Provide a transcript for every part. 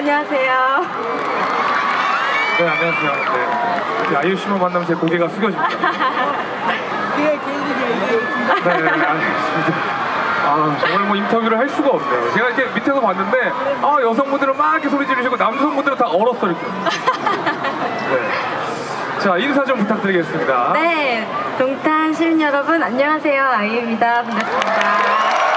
안녕하세요. 네, 안녕하세요. 네. 아이유 씨만 만나면 제 고개가 숙여집니다. 네, 네, 알겠습니다. 아, 정말 뭐 인터뷰를 할 수가 없네요. 제가 이렇게 밑에서 봤는데, 아, 여성분들은 막 이렇게 소리 지르시고, 남성분들은 다 얼었어, 이렇게. 네. 자, 인사 좀 부탁드리겠습니다. 네, 동탄 시민 여러분 안녕하세요. 아이유입니다. 반갑습니다.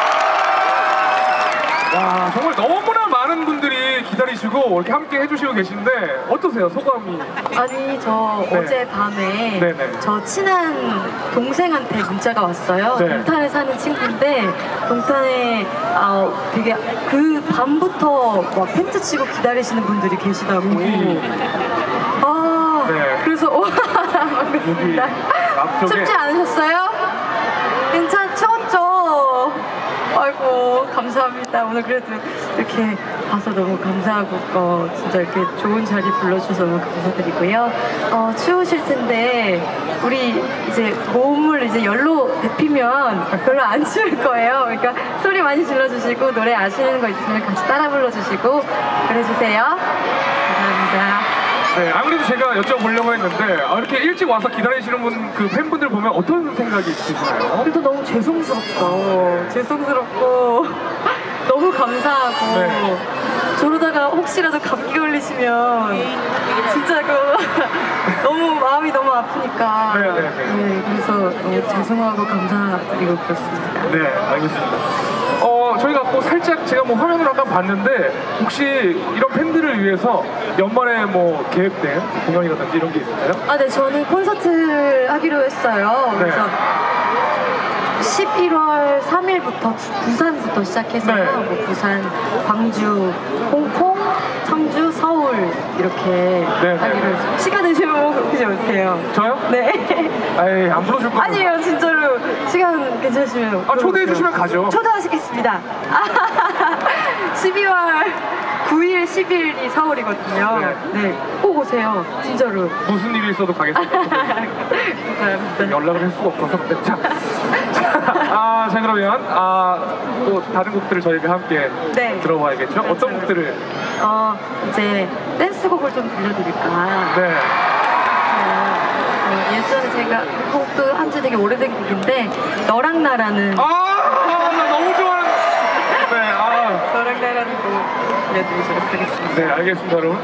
와, 정말 너무나 많은 분들이 기다리시고, 이렇게 함께 해주시고 계신데, 어떠세요, 소감이? 아니 저 네. 어제 밤에 네네. 저 친한 동생한테 문자가 왔어요. 네. 동탄에 사는 친구인데 동탄에 아, 되게 그 밤부터 막 텐트 치고 기다리시는 분들이 계시다고. 아 네. 그래서 와 여기 반갑습니다. 앞쪽에. 춥지 않으셨어요? 괜찮 추웠죠? 아이고 감사합니다. 오늘 그래도 이렇게 봐서 너무 감사하고 어, 진짜 이렇게 좋은 자리 불러주셔서 너무 감사드리고요. 어, 추우실 텐데 우리 이제 몸을 이제 열로 데피면 별로 안 추울 거예요. 그러니까 소리 많이 질러주시고 노래 아시는 거 있으면 같이 따라 불러주시고 그래주세요. 감사합니다. 네, 아무래도 제가 여쭤보려고 했는데, 아, 이렇게 일찍 와서 기다리시는 분, 그 팬분들 보면 어떤 생각이 드시나요? 그래도 너무 죄송스럽죠. 죄송스럽고 너무 감사하고 네. 저러다가 혹시라도 감기 걸리시면 진짜 그 너무 마음이 너무 아프니까 네, 네, 네. 그래서 너무 죄송하고 감사드리고 그렇습니다. 네, 알겠습니다. 어, 저희가 뭐 살짝 제가 뭐 화면으로 아까 봤는데 혹시 이런 팬들을 위해서 연말에 뭐 계획된 공연이라든지 이런 게 있을까요? 아, 네, 저는 콘서트를 하기로 했어요. 네. 그래서 11월 3일부터 부산부터 시작해서요. 네. 뭐 부산, 광주, 홍콩, 청주, 서울 이렇게 네, 하기로 네. 했어요. 시간 되시면 오지 오세요. 저요? 네. 에이, 안 불러줄 거예요. 아니에요, 진짜로. 시간 괜찮으시면. 아, 초대해 주시면 가죠. 초대하시겠습니다. 12월 9일, 10일이 서울이거든요. 네. 네. 꼭 오세요. 진짜로. 무슨 일이 있어도 가겠습니다. 감사합니다. 연락을 할 수가 없어서. 네, 자, 자, 아, 자 그러면 아, 또 다른 곡들을 저희가 함께 네. 들어봐야겠죠? 어떤 그렇죠. 곡들을? 어, 이제 댄스곡을 좀 들려드릴까. 네. 어, 예전에 제가 그 곡도 한지 되게 오래된 곡인데, 너랑 나라는. 아, 나 너무 좋아하는. 네, 아. 너랑 나라는 곡 들려드리도록 하겠습니다. 네, 알겠습니다, 여러분.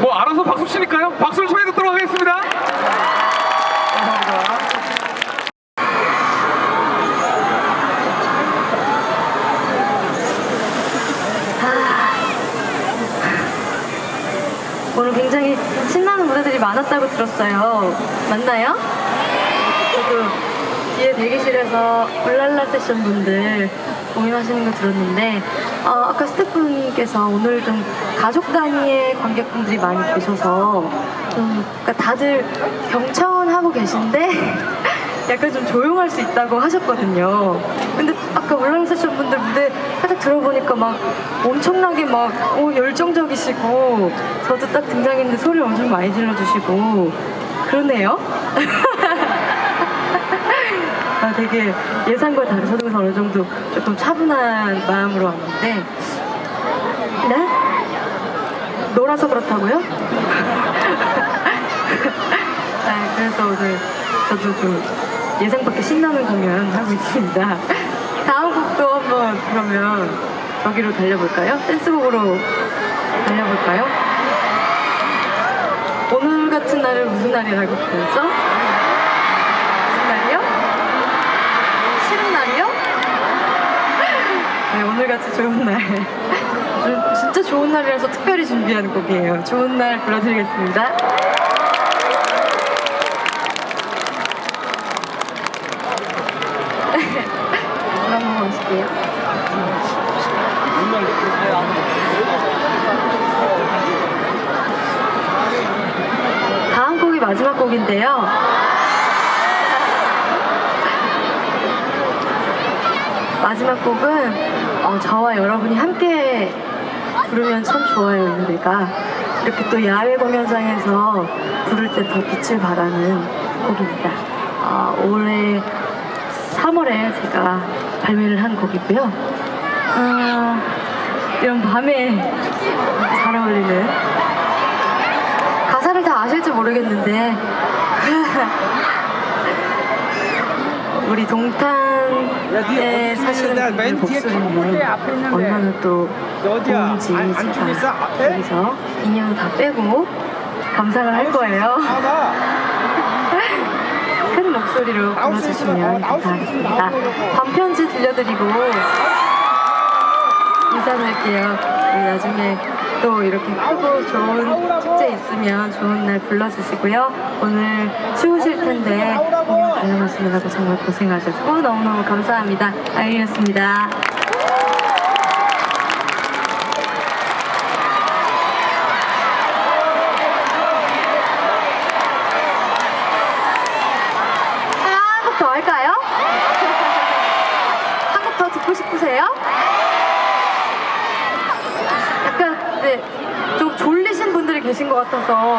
뭐 알아서 박수 치니까요. 박수를 청해 듣도록 하겠습니다. 오늘 굉장히 신나는 무대들이 많았다고 들었어요. 맞나요? 저도 뒤에 대기실에서 울랄라 세션 분들 공연하시는 거 들었는데 어, 아까 스태프분께서 오늘 좀 가족 단위의 관객분들이 많이 계셔서 좀 그러니까 다들 경청은 하고 계신데 약간 좀 조용할 수 있다고 하셨거든요. 근데 아까 세션 분들 무대 살짝 들어보니까 막 엄청나게 막 어, 열정적이시고 저도 딱 등장했는데 소리 엄청 많이 질러주시고 그러네요. 아, 되게 예상과 다르셔서 어느 정도 조금 차분한 마음으로 왔는데 네? 놀아서 그렇다고요? 아, 그래서 오늘 저도 좀 예상 밖의 신나는 공연 하고 있습니다. 다음 곡도 한번 그러면 저기로 달려볼까요? 댄스곡으로 달려볼까요? 오늘 같은 날을 무슨 날이라고 부르죠? 무슨 날이요? 싫은 날이요? 네, 오늘같이 좋은 날. 진짜 좋은 날이라서 특별히 준비한 곡이에요. 좋은 날 불러드리겠습니다. 한번 마실게요. 다음 곡이 마지막 곡인데요. 마지막 곡은 어, 저와 여러분이 함께 부르면 참 좋아요 이 노래가 이렇게 또 야외 공연장에서 부를 때 더 빛을 발하는 곡입니다. 어, 올해 3월에 제가 발매를 한 곡이고요. 어, 이런 밤에 잘 어울리는 가사를 다 아실지 모르겠는데 우리 동탄에 사시는 분들 목소리는 얼마나 또 좋은지 제가 여기서 인형 다 빼고 감상을 할 거예요. 큰 목소리로 불러주시면 감사하겠습니다. 반편지 들려드리고 인사드릴게요. 우리 나중에 또 이렇게 크고 좋은 축제 있으면 좋은 날 불러주시고요. 오늘 추우실 텐데 공연 관람하시느라고 정말 고생하셨고 너무너무 감사합니다. 아이였습니다. 한 곡 더 할까요? 한 곡 더 듣고 싶으세요? 약간 네, 좀 졸리신 분들이 계신 것 같아서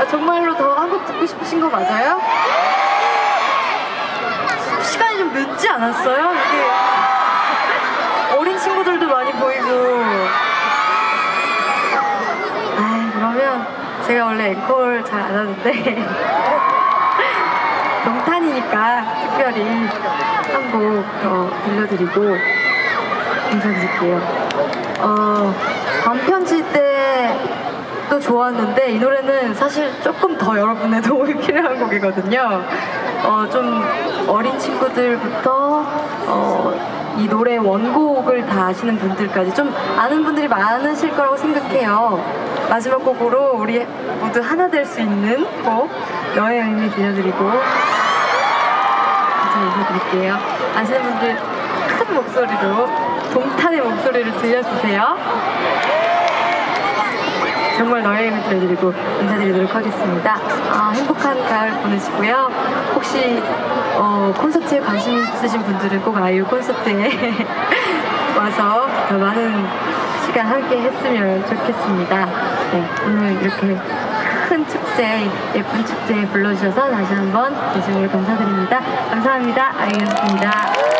아, 정말로 더한곡 듣고 싶으신 거 맞아요? 시간이 좀 늦지 않았어요? 이게 어린 친구들도 많이 보이고 아 그러면 제가 원래 앵콜 잘 안 하는데 동탄이니까 특별히 한 곡 더 들려드리고 인사드릴게요. 어, 반편지 때도 좋았는데 이 노래는 사실 조금 더 여러분의 도움이 필요한 곡이거든요. 어, 좀 어린 친구들부터 어, 이 노래 원곡을 다 아시는 분들까지 좀 아는 분들이 많으실 거라고 생각해요. 마지막 곡으로 우리 모두 하나 될 수 있는 곡 너의 의미 들려드리고 인사 인사드릴게요. 아시는 분들 큰 목소리로 동탄의 목소리를 들려주세요. 정말 너의 힘을 들려드리고 인사드리도록 하겠습니다. 아, 행복한 가을 보내시고요. 혹시 어, 콘서트에 관심 있으신 분들은 꼭 아이유 콘서트에 와서 더 많은 시간 함께 했으면 좋겠습니다. 네, 오늘 이렇게 큰 축제, 예쁜 축제에 불러주셔서 다시 한번 진심으로 감사드립니다. 감사합니다. 아이유였습니다.